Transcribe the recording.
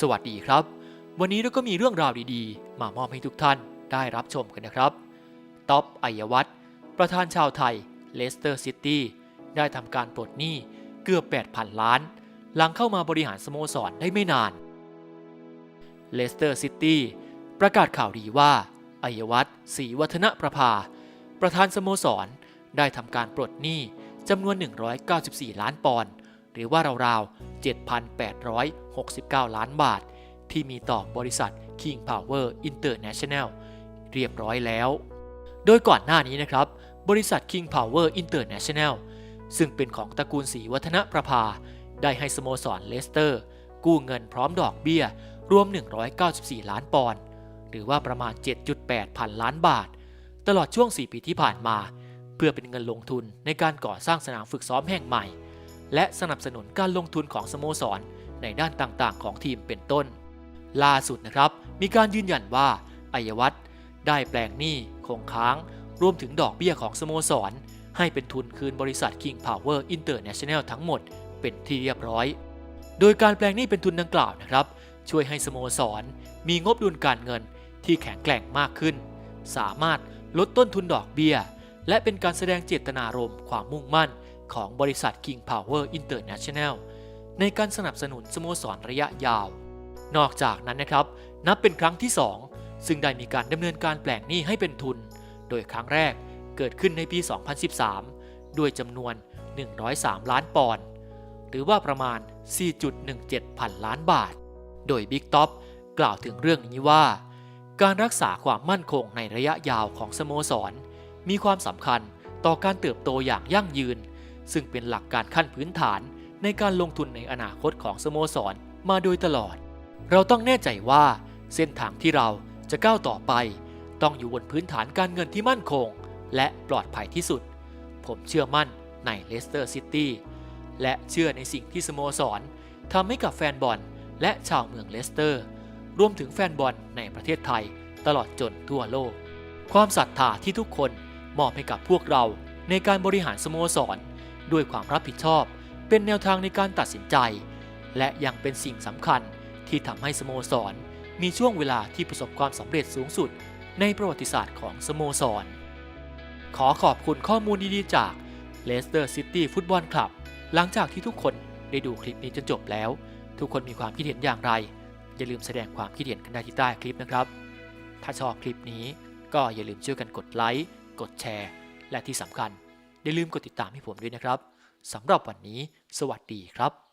สวัสดีครับ วันนี้เราก็มีเรื่องราวดีๆ มามอบให้ทุกท่านได้รับชมกันนะครับท็อปอัยวัฒน์ประธานชาวไทยเลสเตอร์ซิตี้ได้ทำการปลดหนี้เกือบ 8,000 ล้าน หลังเข้ามาบริหารสโมสรได้ไม่นานเลสเตอร์ซิตี้ประกาศข่าวดีว่าอัยวัฒน์ศรีวัฒนประภา ประธานสโมสรได้ทำการปลดหนี้จำนวน 194 ล้านปอนด์ หรือว่าราวๆ 7,869 ล้านบาท ที่มีต่อบริษัท King Power International เรียบร้อยแล้ว โดยก่อนหน้านี้นะครับ บริษัท King Power International ซึ่งเป็นของตระกูลศรีวัฒนประภา ได้ให้สโมสรเลสเตอร์ กู้เงินพร้อมดอกเบี้ย รวม 194 ล้านปอนด์หรือว่าประมาณ 7.8 พันล้านบาท ตลอดช่วง 4 ปีที่ผ่านมา เพื่อเป็นเงินลงทุนในการก่อสร้างสนามฝึกซ้อมแห่งใหม่ และสนับสนุนการลงทุนของสโมสร ในด้านต่างๆ ของทีมเป็นต้น ล่าสุดนะครับ มีการยืนยันว่าอัยวัฒน์ได้แปลงหนี้คงค้าง รวมถึงดอกเบี้ยของสโมสร ให้เป็นทุนคืนบริษัท King Power International ทั้งหมด เป็นที่เรียบร้อย โดยการแปลงหนี้เป็นทุนดังกล่าวนะครับ ช่วยให้สโมสร มีงบดุลการเงินที่แข็งแกร่งมากขึ้น สามารถลดต้นทุนดอกเบี้ย และเป็นการแสดงเจตนารมณ์ความมุ่งมั่นของบริษัท King Power International ในการสนับสนุนสโมสรระยะยาว นอกจากนั้นนะครับ นับเป็นครั้งที่ 2 ซึ่งได้มีการดำเนินการแปลงหนี้ให้เป็นทุน โดยครั้งแรกเกิดขึ้นในปี 2013 ด้วยจำนวน 103 ล้านปอนด์หรือว่าประมาณ 4.17 พันล้านบาท โดยบิ๊กท็อปกล่าวถึงเรื่องนี้ว่า การรักษาความมั่นคงในระยะยาวของสโมสร มีความสำคัญต่อการเติบโตอย่างยั่งยืน ซึ่งเป็นหลักการขั้นพื้นฐานในการลงทุนในอนาคตของสโมสรมาโดยตลอด เราต้องแน่ใจว่าเส้นทางที่เราจะก้าวต่อไป ต้องอยู่บนพื้นฐานการเงินที่มั่นคง และปลอดภัยที่สุด ผมเชื่อมั่นในเลสเตอร์ซิตี้และเชื่อในสิ่งที่สโมสรทำให้กับแฟนบอลและชาวเมืองเลสเตอร์ รวมถึงแฟนบอลในประเทศไทยตลอดจนทั่วโลก ความศรัทธาที่ทุกคน มอบให้กับพวกเราในการบริหารสโมสร ด้วยความรับผิดชอบ เป็นแนวทางในการตัดสินใจ และยังเป็นสิ่งสำคัญที่ทำให้สโมสร มีช่วงเวลาที่ประสบความสำเร็จสูงสุด ในประวัติศาสตร์ของสโมสร ขอขอบคุณข้อมูลดีๆจาก Leicester City Football Club หลังจากที่ทุกคนได้ดูคลิปนี้จนจบแล้ว ทุกคนมีความคิดเห็นอย่างไร อย่าลืมแสดงความคิดเห็นกันได้ที่ใต้คลิปนะครับ ถ้าชอบคลิปนี้ก็อย่าลืมช่วยกันกดไลค์ กดแชร์ และที่สำคัญอย่าลืมกดติดตามให้ผมด้วยนะครับสำหรับวันนี้ สวัสดีครับ